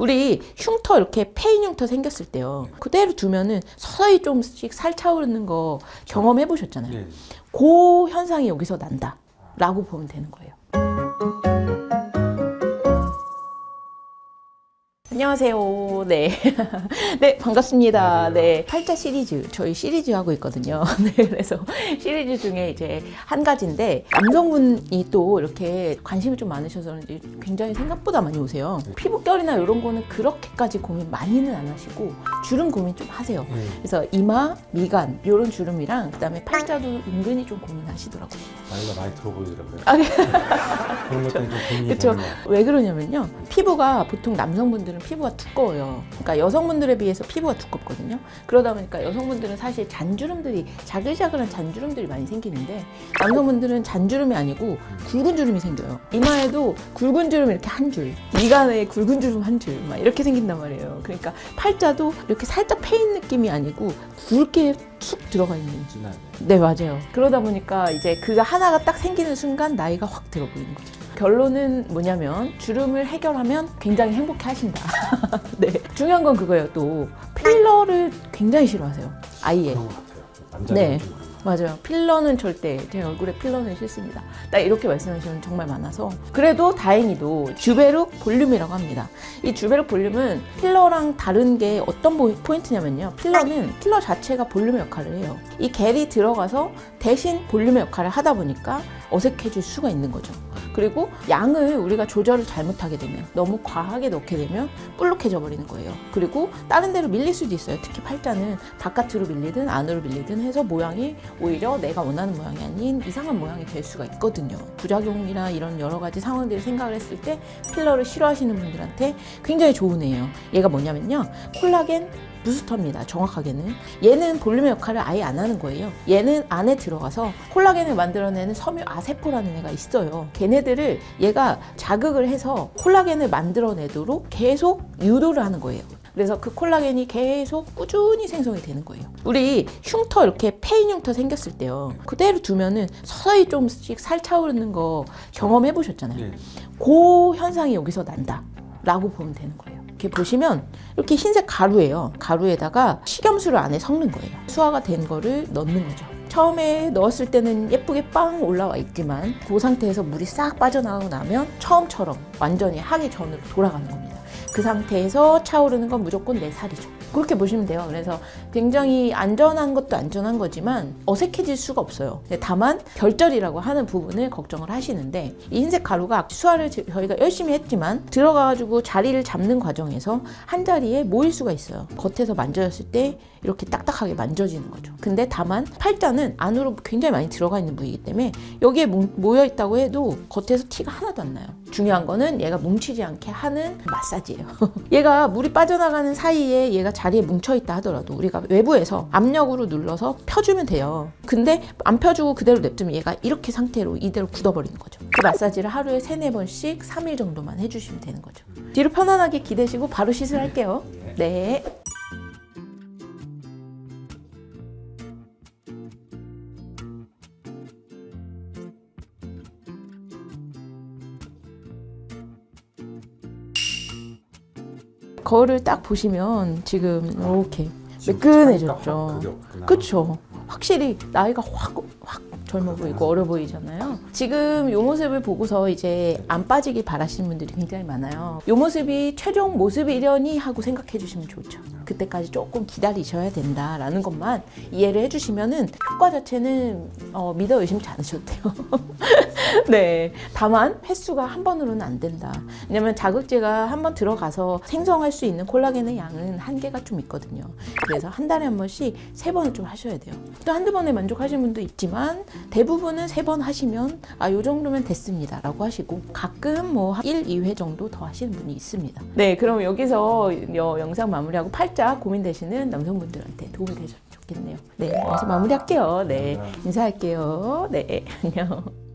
우리 흉터 이렇게 페인 흉터 생겼을 때요. 그대로 두면은 서서히 좀씩 살 차오르는 거 경험해 보셨잖아요. 네. 그 현상이 여기서 난다라고 보면 되는 거예요. 안녕하세요. 네. 네, 반갑습니다. 네. 팔자 시리즈, 저희 시리즈 하고 있거든요. 네, 그래서 시리즈 중에 이제 한 가지인데, 남성분이 또 이렇게 관심이 좀 많으셔서 그런지 굉장히 생각보다 많이 오세요. 피부결이나 이런 거는 그렇게까지 고민 많이는 안 하시고, 주름 고민 좀 하세요. 네. 그래서 이마, 미간, 이런 주름이랑, 그 다음에 팔자도 은근히 좀 고민하시더라고요. 나이가 많이 들어 보이더라고요. 아, 네. 그런 것 때문에 좀 고민이 그쵸. 되는 것 같아요. 왜 그러냐면요. 피부가 보통 남성분들은 피부가 두꺼워요. 그러니까 여성분들에 비해서 피부가 두껍거든요. 그러다 보니까 여성분들은 사실 잔주름들이 자글자글한 잔주름들이 많이 생기는데 남성분들은 잔주름이 아니고 굵은 주름이 생겨요. 이마에도 굵은 주름 이렇게 한 줄, 미간에 굵은 주름 한 줄, 막 이렇게 생긴단 말이에요. 그러니까 팔자도 이렇게 살짝 패인 느낌이 아니고 굵게 툭 들어가 있는. 네, 맞아요. 그러다 보니까 이제 그가 하나가 딱 생기는 순간 나이가 확 들어 보이는 거죠. 결론은 뭐냐면 주름을 해결하면 굉장히 행복해 하신다. 네. 중요한 건 그거예요. 또 필러를 굉장히 싫어하세요. 아예. 그런 것 같아요. 네. 좀. 맞아요. 필러는 절대 제 얼굴에 필러는 싫습니다. 딱 이렇게 말씀하시면 정말 많아서 그래도 다행히도 주베룩 볼륨이라고 합니다. 이 주베룩 볼륨은 필러랑 다른 게 어떤 보- 포인트냐면요. 필러는 필러 자체가 볼륨의 역할을 해요. 이 겔이 들어가서 대신 볼륨의 역할을 하다 보니까 어색해질 수가 있는 거죠. 그리고 양을 우리가 조절을 잘못하게 되면 너무 과하게 넣게 되면 볼록해져 버리는 거예요. 그리고 다른 데로 밀릴 수도 있어요. 특히 팔자는 바깥으로 밀리든 안으로 밀리든 해서 모양이 오히려 내가 원하는 모양이 아닌 이상한 모양이 될 수가 있거든요. 부작용이나 이런 여러 가지 상황들을 생각을 했을 때 필러를 싫어하시는 분들한테 굉장히 좋은 애예요. 얘가 뭐냐면요. 콜라겐 부스터입니다. 정확하게는 얘는 볼륨의 역할을 아예 안 하는 거예요. 얘는 안에 들어가서 콜라겐을 만들어내는 섬유 아세포라는 애가 있어요. 걔네들을 얘가 자극을 해서 콜라겐을 만들어내도록 계속 유도를 하는 거예요. 그래서 그 콜라겐이 계속 꾸준히 생성이 되는 거예요. 우리 흉터 이렇게 페인 흉터 생겼을 때요. 그대로 두면은 서서히 좀씩 살 차오르는 거 경험해 보셨잖아요. 네. 그 현상이 여기서 난다. 라고 보면 되는 거예요. 이렇게 보시면 이렇게 흰색 가루예요. 가루에다가 식염수를 안에 섞는 거예요. 수화가 된 거를 넣는 거죠. 처음에 넣었을 때는 예쁘게 빵 올라와 있지만 그 상태에서 물이 싹 빠져나가고 나면 처음처럼 완전히 하기 전으로 돌아가는 겁니다. 그 상태에서 차오르는 건 무조건 내 살이죠. 그렇게 보시면 돼요. 그래서 굉장히 안전한 것도 안전한 거지만 어색해질 수가 없어요. 근데 다만 결절이라고 하는 부분을 걱정을 하시는데 이 흰색 가루가 수화를 저- 저희가 열심히 했지만 들어가가지고 자리를 잡는 과정에서 한 자리에 모일 수가 있어요. 겉에서 만져졌을 때 이렇게 딱딱하게 만져지는 거죠. 근데 다만 팔자는 안으로 굉장히 많이 들어가 있는 부위이기 때문에 여기에 뭉- 모여 있다고 해도 겉에서 티가 하나도 안 나요. 중요한 거는 얘가 뭉치지 않게 하는 마사지예요. 얘가 물이 빠져나가는 사이에 얘가 자리에 뭉쳐 있다 하더라도 우리가 외부에서 압력으로 눌러서 펴주면 돼요. 근데 안 펴주고 그대로 냅두면 얘가 이렇게 상태로 이대로 굳어버리는 거죠. 그 마사지를 하루에 세네 번씩 3일 정도만 해주시면 되는 거죠. 뒤로 편안하게 기대시고 바로 시술할게요. 네. 거울을 딱 보시면 지금 이렇게 매끈해졌죠. 그쵸. 확실히 나이가 확, 확 젊어 보이고 어려 보이잖아요. 지금 요 모습을 보고서 이제 안 빠지길 바라시는 분들이 굉장히 많아요. 요 모습이 최종 모습이려니 하고 생각해 주시면 좋죠. 그때까지 조금 기다리셔야 된다라는 것만 이해를 해주시면은 효과 자체는 어, 믿어 의심치 않으셔도 돼요. 네. 다만 횟수가 한 번으로는 안 된다. 왜냐면 자극제가 한 번 들어가서 생성할 수 있는 콜라겐의 양은 한계가 좀 있거든요. 그래서 한 달에 한 번씩 세 번을 좀 하셔야 돼요. 또 한두 번에 만족하시는 분도 있지만 대부분은 세 번 하시면 아, 요 정도면 됐습니다. 라고 하시고 가끔 뭐 1, 2회 정도 더 하시는 분이 있습니다. 네. 그럼 여기서 여- 영상 마무리하고 팔자 고민되시는 남성분들한테 도움이 되셨으면 좋겠네요. 네. 여기서 마무리할게요. 네. 인사할게요. 네. 안녕.